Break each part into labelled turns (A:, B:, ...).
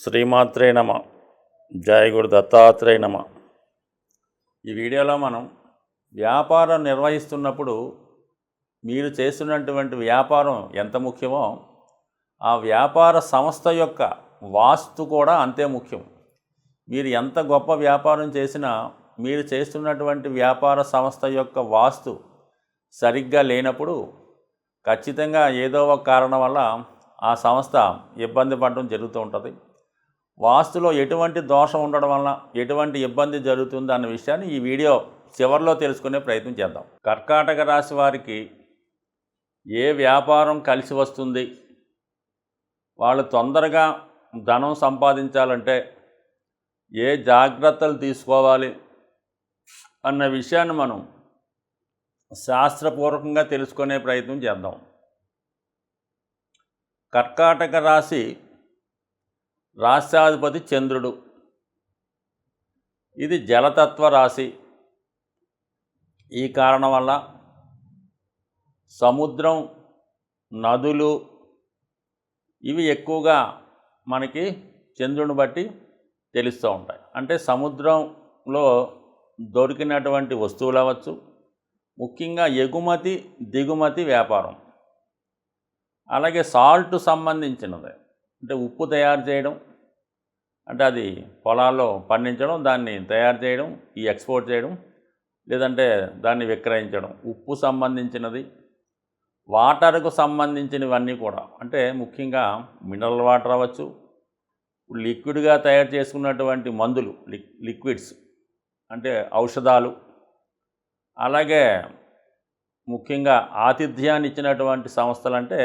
A: శ్రీమాత్రే నమ. జయ గురు దత్తాత్రేయ నమ. ఈ వీడియోలో మనం వ్యాపారం నిర్వహిస్తున్నప్పుడు మీరు చేస్తున్నటువంటి వ్యాపారం ఎంత ముఖ్యమో ఆ వ్యాపార సంస్థ యొక్క వాస్తు కూడా అంతే ముఖ్యం. మీరు ఎంత గొప్ప వ్యాపారం చేసినా మీరు చేస్తున్నటువంటి వ్యాపార సంస్థ యొక్క వాస్తు సరిగ్గా లేనప్పుడు ఖచ్చితంగా ఏదో ఒక కారణం వల్ల ఆ సంస్థ ఇబ్బంది పడడం జరుగుతూ ఉంటుంది. వాస్తులో ఎటువంటి దోషం ఉండడం వలన ఎటువంటి ఇబ్బంది జరుగుతుంది అన్న విషయాన్ని ఈ వీడియో చివరిలో తెలుసుకునే ప్రయత్నం చేద్దాం. కర్కాటక రాశి వారికి ఏ వ్యాపారం కలిసి వస్తుంది? వాళ్ళు తొందరగా ధనం సంపాదించాలంటే ఏ జాగ్రత్తలు తీసుకోవాలి? అన్న విషయాన్ని మనం శాస్త్రపూర్వకంగా తెలుసుకునే ప్రయత్నం చేద్దాం. కర్కాటక రాశి రాష్ట్రాధిపతి చంద్రుడు. ఇది జలతత్వ రాశి. ఈ కారణం వల్ల సముద్రం నదులు ఇవి ఎక్కువగా మనకి చంద్రుని బట్టి తెలుస్తూ ఉంటాయి. అంటే సముద్రంలో దొరికినటువంటి వస్తువులు అవ్వచ్చు. ముఖ్యంగా ఎగుమతి దిగుమతి వ్యాపారం. అలాగే సాల్ట్ సంబంధించినది. అంటే ఉప్పు తయారు చేయడం అంటే అది పొలాల్లో పండించడం దాన్ని తయారు చేయడం ఈ ఎక్స్పోర్ట్ చేయడం లేదంటే దాన్ని విక్రయించడం. ఉప్పు సంబంధించినది వాటర్కు సంబంధించినవన్నీ కూడా. అంటే ముఖ్యంగా మినరల్ వాటర్ అవ్వచ్చు లిక్విడ్గా తయారు చేసుకున్నటువంటి మందులు లిక్విడ్స్ అంటే ఔషధాలు. అలాగే ముఖ్యంగా ఆతిథ్యాన్ని ఇచ్చినటువంటి సంస్థలు అంటే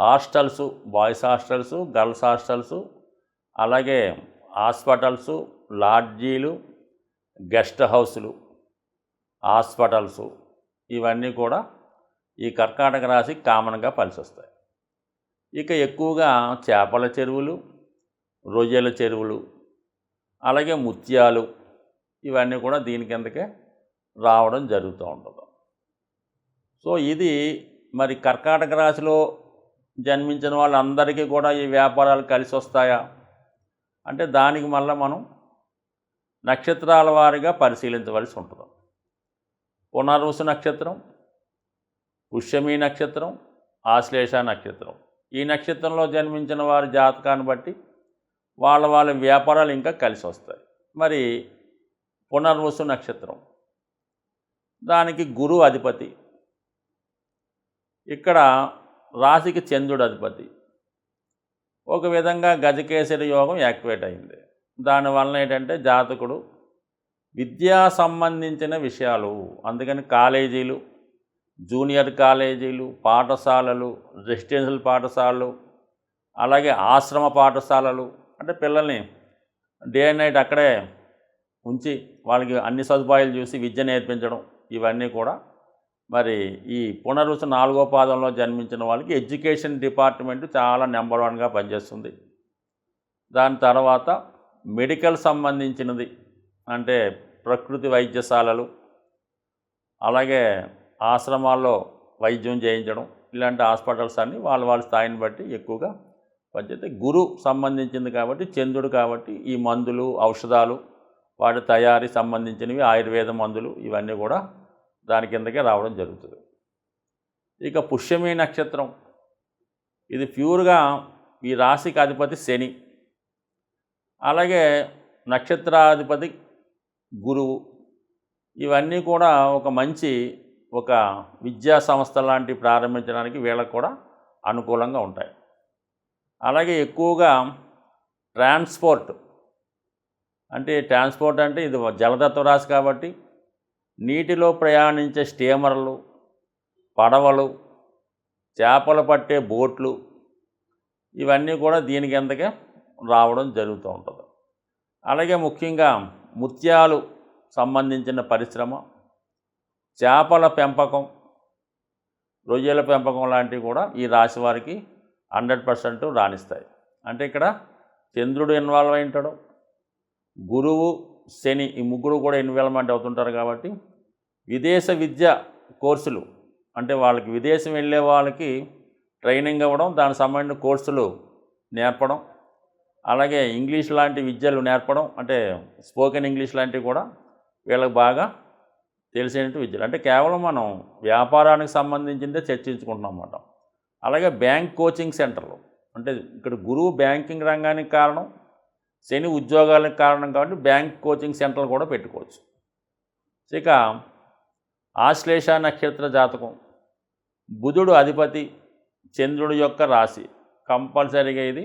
A: hostels boys hostels girls hostels అలాగే హాస్పిటల్స్ లాడ్జీలు గెస్ట్ హౌస్లు హాస్పిటల్స్ ఇవన్నీ కూడా ఈ కర్కాటక రాశి కామన్గా కలిసి ఇక ఎక్కువగా చేపల చెరువులు రొయ్యల చెరువులు అలాగే ముత్యాలు ఇవన్నీ కూడా దీని కిందకే రావడం జరుగుతూ ఉంటుంది. సో ఇది మరి కర్కాటక రాశిలో జన్మించిన వాళ్ళందరికీ కూడా ఈ వ్యాపారాలు కలిసి వస్తాయా? అంటే దానికి మళ్ళీ మనం నక్షత్రాల వారిగా పరిశీలించవలసి ఉంటుంది. పునర్వసు నక్షత్రం పుష్యమి నక్షత్రం ఆశ్లేష నక్షత్రం. ఈ నక్షత్రంలో జన్మించిన వారి జాతకాన్ని బట్టి వాళ్ళ వాళ్ళ వ్యాపారాలు ఇంకా కలిసి వస్తాయి. మరి పునర్వసు నక్షత్రం దానికి గురువు అధిపతి. ఇక్కడ రాశికి చంద్రుడు అధిపతి. ఒక విధంగా గజకేసరి యోగం యాక్టివేట్ అయింది. దానివల్ల ఏంటంటే జాతకుడు విద్యా సంబంధించిన విషయాలు అందుకని కాలేజీలు జూనియర్ కాలేజీలు పాఠశాలలు రెసిడెన్షియల్ పాఠశాలలు అలాగే ఆశ్రమ పాఠశాలలు అంటే పిల్లల్ని డే అండ్ నైట్ అక్కడే ఉంచి వాళ్ళకి అన్ని సదుపాయాలు చూసి విద్య నేర్పించడం ఇవన్నీ కూడా మరి ఈ పునరుసు నాలుగో పాదంలో జన్మించిన వాళ్ళకి ఎడ్యుకేషన్ డిపార్ట్మెంట్ చాలా నెంబర్ వన్గా పనిచేస్తుంది. దాని తర్వాత మెడికల్ సంబంధించినది అంటే ప్రకృతి వైద్యశాలలు అలాగే ఆశ్రమాల్లో వైద్యం చేయించడం ఇలాంటి హాస్పిటల్స్ అన్నీ వాళ్ళ వాళ్ళ స్థాయిని బట్టి ఎక్కువగా పనిచేస్తే గురు సంబంధించింది కాబట్టి చంద్రుడు కాబట్టి ఈ మందులు ఔషధాలు వాటి తయారీ సంబంధించినవి ఆయుర్వేద మందులు ఇవన్నీ కూడా దాని కిందకే రావడం జరుగుతుంది. ఇక పుష్యమి నక్షత్రం. ఇది ప్యూర్గా ఈ రాశికి అధిపతి శని. అలాగే నక్షత్రాధిపతి గురువు. ఇవన్నీ కూడా ఒక మంచి ఒక విద్యా సంస్థ లాంటి ప్రారంభించడానికి వీళ్ళకు కూడా అనుకూలంగా ఉంటాయి. అలాగే ఎక్కువగా ట్రాన్స్పోర్ట్. అంటే ట్రాన్స్పోర్ట్ అంటే ఇది జలతత్వ రాశి కాబట్టి నీటిలో ప్రయాణించే స్టీమర్లు పడవలు చేపలు పట్టే బోట్లు ఇవన్నీ కూడా దీని కిందకే రావడం జరుగుతూ ఉంటుంది. అలాగే ముఖ్యంగా ముత్యాలు సంబంధించిన పరిశ్రమ చేపల పెంపకం రొయ్యల పెంపకం లాంటివి కూడా ఈ రాశి వారికి హండ్రెడ్ పర్సెంట్ రాణిస్తాయి. అంటే ఇక్కడ చంద్రుడు ఇన్వాల్వ్ అయి ఉంటాడు గురువు శని ఈ ముగ్గురు కూడా ఇన్వాల్వ్మెంట్ అవుతుంటారు కాబట్టి విదేశ విద్య కోర్సులు అంటే వాళ్ళకి విదేశం వెళ్ళే వాళ్ళకి ట్రైనింగ్ ఇవ్వడం దానికి సంబంధించిన కోర్సులు నేర్పడం అలాగే ఇంగ్లీష్ లాంటి విద్యలు నేర్పడం అంటే స్పోకెన్ ఇంగ్లీష్ లాంటివి కూడా వీళ్ళకి బాగా తెలిసినట్టు విద్యలు. అంటే కేవలం మనం వ్యాపారానికి సంబంధించిందే చర్చించుకుంటున్నాం అన్నమాట. అలాగే బ్యాంక్ కోచింగ్ సెంటర్లు అంటే ఇక్కడ గురువు బ్యాంకింగ్ రంగానికి కారణం శని ఉద్యోగాలకు కారణం కాబట్టి బ్యాంక్ కోచింగ్ సెంటర్లు కూడా పెట్టుకోవచ్చు. ఇక ఆశ్లేష నక్షత్ర జాతకం. బుధుడు అధిపతి చంద్రుడి యొక్క రాశి. కంపల్సరీగా ఇది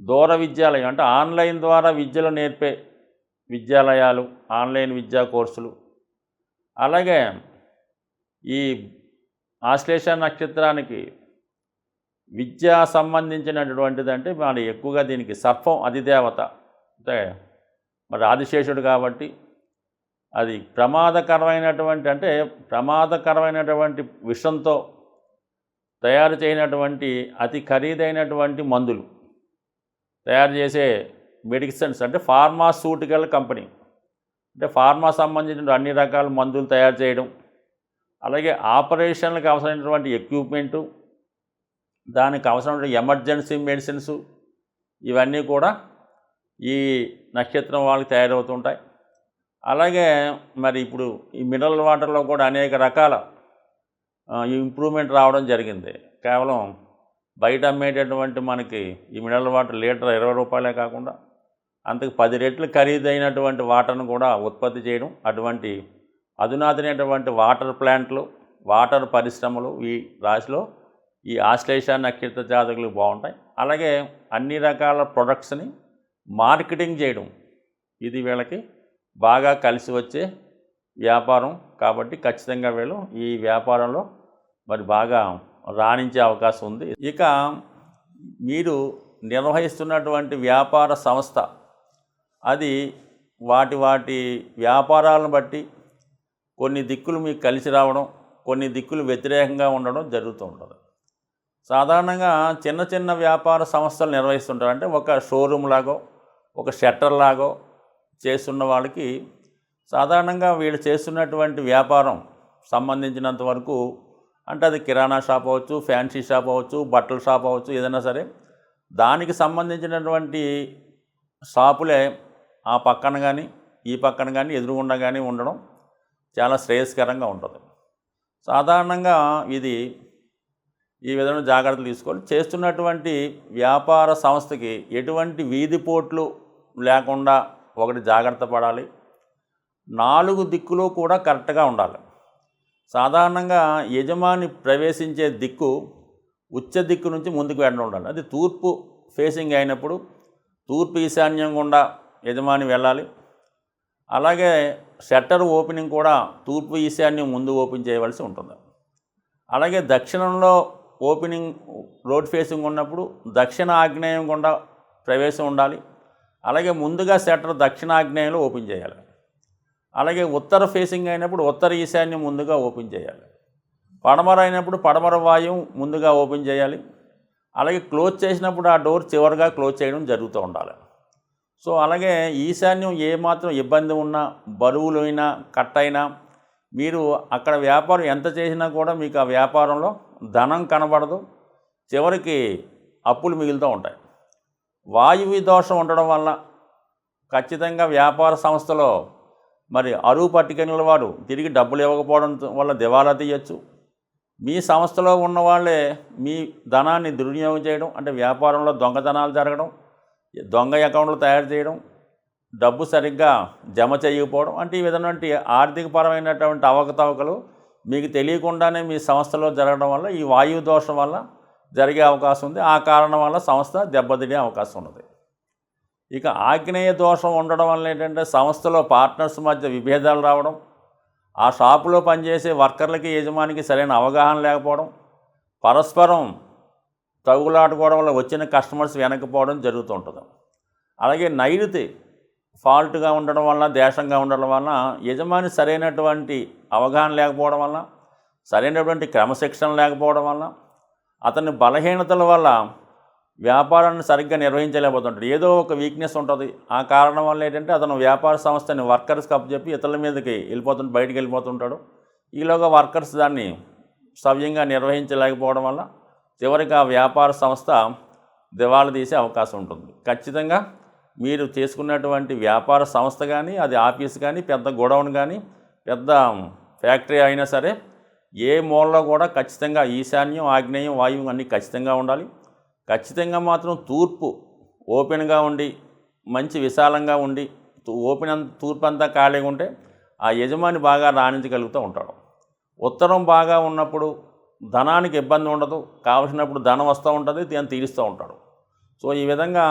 A: దూర విద్యాలయం అంటే ఆన్లైన్ ద్వారా విద్యలు నేర్పే విద్యాలయాలు ఆన్లైన్ విద్యా కోర్సులు. అలాగే ఈ ఆశ్లేష నక్షత్రానికి విద్యా సంబంధించినటువంటిది అంటే మరి ఎక్కువగా దీనికి సర్పం అధిదేవత. అంటే మరి ఆదిశేషుడు కాబట్టి అది ప్రమాదకరమైనటువంటి అంటే ప్రమాదకరమైనటువంటి విషంతో తయారు చేయనటువంటి అతి ఖరీదైనటువంటి మందులు తయారు చేసే మెడిసిన్స్ అంటే ఫార్మాస్యూటికల్ కంపెనీ. అంటే ఫార్మా సంబంధించిన అన్ని రకాల మందులు తయారు చేయడం. అలాగే ఆపరేషన్లకు అవసరమైనటువంటి ఎక్విప్మెంటు దానికి అవసరమైన ఎమర్జెన్సీ మెడిసిన్స్ ఇవన్నీ కూడా ఈ నక్షత్రం వాళ్ళకి తయారవుతుంటాయి అలాగే మరి ఇప్పుడు ఈ మినరల్ వాటర్లో కూడా అనేక రకాల ఇంప్రూవ్మెంట్ రావడం జరిగింది. కేవలం బయట అమ్మేటటువంటి మనకి ఈ మినరల్ వాటర్ లీటర్ ఇరవై రూపాయలే కాకుండా అంతకు పది రెట్లు ఖరీదైనటువంటి వాటర్ను కూడా ఉత్పత్తి చేయడం అటువంటి అధునాతనటువంటి వాటర్ ప్లాంట్లు వాటర్ పరిశ్రమలు ఈ రాశిలో ఈ ఆశ్లేష నక్షత్ర జాతకులు బాగుంటాయి. అలాగే అన్ని రకాల ప్రొడక్ట్స్ని మార్కెటింగ్ చేయడం ఇది వీళ్ళకి బాగా కలిసి వచ్చే వ్యాపారం కాబట్టి ఖచ్చితంగా వీళ్ళు ఈ వ్యాపారంలో మరి బాగా రాణించే అవకాశం ఉంది. ఇక మీరు నిర్వహిస్తున్నటువంటి వ్యాపార సంస్థ అది వాటి వాటి వ్యాపారాలను బట్టి కొన్ని దిక్కులు మీకు కలిసి రావడం కొన్ని దిక్కులు వ్యతిరేకంగా ఉండడం జరుగుతూ ఉంటుంది. సాధారణంగా చిన్న చిన్న వ్యాపార సంస్థలు నిర్వహిస్తుంటారు. అంటే ఒక షోరూమ్ లాగో ఒక షట్టర్ లాగో చేస్తున్న వాళ్ళకి సాధారణంగా వీళ్ళు చేస్తున్నటువంటి వ్యాపారం సంబంధించినంత వరకు అంటే అది కిరాణా షాప్ అవ్వచ్చు ఫ్యాన్సీ షాప్ అవ్వచ్చు బట్టల షాప్ అవ్వచ్చు ఏదైనా సరే దానికి సంబంధించినటువంటి షాపులే ఆ పక్కన కానీ ఈ పక్కన కానీ ఎదురుగుండా కానీ ఉండడం చాలా శ్రేయస్కరంగా ఉంటుంది. సాధారణంగా ఇది ఈ విధంగా జాగ్రత్తలు తీసుకోవాలి. చేస్తున్నటువంటి వ్యాపార సంస్థకి ఎటువంటి వీధిపోట్లు లేకుండా ఒకటి జాగ్రత్త పడాలి. నాలుగు దిక్కులు కూడా కరెక్ట్గా ఉండాలి. సాధారణంగా యజమాని ప్రవేశించే దిక్కు ఉచ్చ దిక్కు నుంచి ముందుకు వెళ్ళడం ఉండాలి. అది తూర్పు ఫేసింగ్ అయినప్పుడు తూర్పు ఈశాన్యం గుండా యజమాని వెళ్ళాలి. అలాగే షట్టర్ ఓపెనింగ్ కూడా తూర్పు ఈశాన్యం ముందు ఓపెన్ చేయవలసి ఉంటుంది. అలాగే దక్షిణంలో ఓపెనింగ్ రోడ్ ఫేసింగ్ ఉన్నప్పుడు దక్షిణ ఆగ్నేయం గుండా ప్రవేశం ఉండాలి. అలాగే ముందుగా సెటర్ దక్షిణ ఆగ్నేయంలో ఓపెన్ చేయాలి. అలాగే ఉత్తర ఫేసింగ్ అయినప్పుడు ఉత్తర ఈశాన్యం ముందుగా ఓపెన్ చేయాలి. పడమర అయినప్పుడు పడమర వాయువు ముందుగా ఓపెన్ చేయాలి. అలాగే క్లోజ్ చేసినప్పుడు ఆ డోర్ చివరిగా క్లోజ్ చేయడం జరుగుతూ ఉండాలి. సో అలాగే ఈశాన్యం ఏమాత్రం ఇబ్బంది ఉన్నా బరువులైనా కట్ అయినా మీరు అక్కడ వ్యాపారం ఎంత చేసినా కూడా మీకు ఆ వ్యాపారంలో ధనం కనబడదు. చివరికి అప్పులు మిగులుతూ ఉంటాయి. వాయువు దోషం ఉండడం వల్ల ఖచ్చితంగా వ్యాపార సంస్థలో మరి అరువు పట్టుకెళ్ళిన వారు తిరిగి డబ్బులు ఇవ్వకపోవడం వల్ల దివాలా తీయచ్చు. మీ సంస్థలో ఉన్న వాళ్ళే మీ ధనాన్ని దుర్వినియోగం చేయడం అంటే వ్యాపారంలో దొంగతనాలు జరగడం దొంగ అకౌంట్లు తయారు చేయడం డబ్బు సరిగ్గా జమ చేయకపోవడం అంటే ఈ విధమైనటువంటి ఆర్థికపరమైనటువంటి అవకతవకలు మీకు తెలియకుండానే మీ సంస్థలో జరగడం వల్ల ఈ వాయువు దోషం వల్ల జరిగే అవకాశం ఉంది. ఆ కారణం వల్ల సంస్థ దెబ్బతినే అవకాశం ఉన్నది. ఇక ఆగ్నేయ దోషం ఉండడం వల్ల ఏంటంటే సంస్థలో పార్ట్నర్స్ మధ్య విభేదాలు రావడం ఆ షాపులో పనిచేసే వర్కర్లకి యజమానికి సరైన అవగాహన లేకపోవడం పరస్పరం తగులాడుకోవడం వల్ల వచ్చిన కస్టమర్స్ వెనకపోవడం జరుగుతూ ఉంటుంది. అలాగే నైరుతి ఫాల్ట్గా ఉండడం వల్ల దేశంగా ఉండడం వల్ల యజమాని సరైనటువంటి అవగాహన లేకపోవడం వల్ల సరైనటువంటి క్రమశిక్షణ లేకపోవడం వల్ల అతని బలహీనతల వల్ల వ్యాపారాన్ని సరిగ్గా నిర్వహించలేకపోతుంటాడు. ఏదో ఒక వీక్నెస్ ఉంటుంది. ఆ కారణం వల్ల ఏంటంటే అతను వ్యాపార సంస్థని వర్కర్స్కి అప్పచెప్పి ఇతరుల మీదకి వెళ్ళిపోతుంటే బయటికి వెళ్ళిపోతుంటాడు. ఈలోగా వర్కర్స్ దాన్ని సవ్యంగా నిర్వహించలేకపోవడం వల్ల చివరికి ఆ వ్యాపార సంస్థ దివాళా తీసే అవకాశం ఉంటుంది. ఖచ్చితంగా మీరు చేసుకున్నటువంటి వ్యాపార సంస్థ కానీ అది ఆఫీస్ కానీ పెద్ద గోడౌన్ కానీ పెద్ద ఫ్యాక్టరీ అయినా సరే ఏ మూలలో కూడా ఖచ్చితంగా ఈశాన్యం ఆగ్నేయం వాయువు అన్నీ ఖచ్చితంగా ఉండాలి. ఖచ్చితంగా మాత్రం తూర్పు ఓపెన్గా ఉండి మంచి విశాలంగా ఉండి ఓపెన్ అంత తూర్పు అంతా ఖాళీగా ఉంటే ఆ యజమాని బాగా రాణించగలుగుతూ ఉంటాడు. ఉత్తరం బాగా ఉన్నప్పుడు ధనానికి ఇబ్బంది ఉండదు. కావలసినప్పుడు ధనం వస్తూ ఉంటుంది దాన్ని తీరుస్తూ ఉంటాడు. సో ఈ విధంగా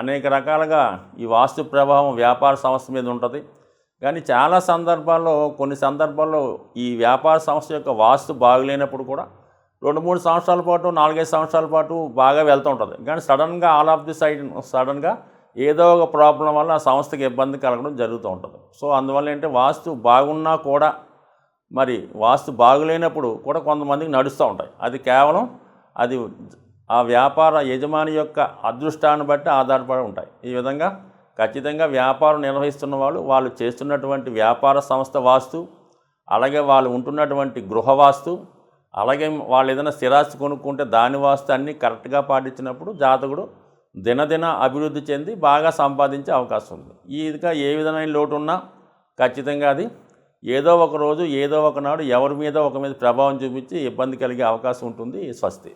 A: అనేక రకాలుగా ఈ వాస్తు ప్రభావం వ్యాపార సంస్థ మీద ఉంటుంది. కానీ చాలా సందర్భాల్లో కొన్ని సందర్భాల్లో ఈ వ్యాపార సంస్థ యొక్క వాస్తు బాగలేనప్పుడు కూడా రెండు మూడు సంవత్సరాల పాటు నాలుగైదు సంవత్సరాల పాటు బాగా వెళ్తూ ఉంటుంది. కానీ సడన్గా ఆల్ ఆఫ్ ది సైడ్ సడన్గా ఏదో ఒక ప్రాబ్లం వల్ల ఆ సంస్థకి ఇబ్బంది కలగడం జరుగుతూ ఉంటుంది. సో అందువల్ల ఏంటంటే వాస్తు బాగున్నా కూడా మరి వాస్తు బాగులేనప్పుడు కూడా కొంతమందికి నడుస్తూ ఉంటాయి. అది కేవలం అది ఆ వ్యాపార యజమాని యొక్క అదృష్టాన్ని బట్టి ఆధారపడి ఉంటాయి. ఈ విధంగా ఖచ్చితంగా వ్యాపారం నిర్వహిస్తున్న వాళ్ళు వాళ్ళు చేస్తున్నటువంటి వ్యాపార సంస్థ వాస్తు అలాగే వాళ్ళు ఉంటున్నటువంటి గృహ వాస్తు అలాగే వాళ్ళు ఏదైనా స్థిరాస్తి కొనుక్కుంటే దాని వాస్తు అన్నీ కరెక్ట్గా పాటించినప్పుడు జాతకుడు దినదిన అభివృద్ధి చెంది బాగా సంపాదించే అవకాశం ఉంది. ఈ ఇదిగా ఏ విధమైన లోటు ఉన్నా ఖచ్చితంగా అది ఏదో ఒక రోజు ఏదో ఒకనాడు ఎవరి మీద ఒక మీద ప్రభావం చూపించి ఇబ్బంది కలిగే అవకాశం ఉంటుంది స్వస్తి.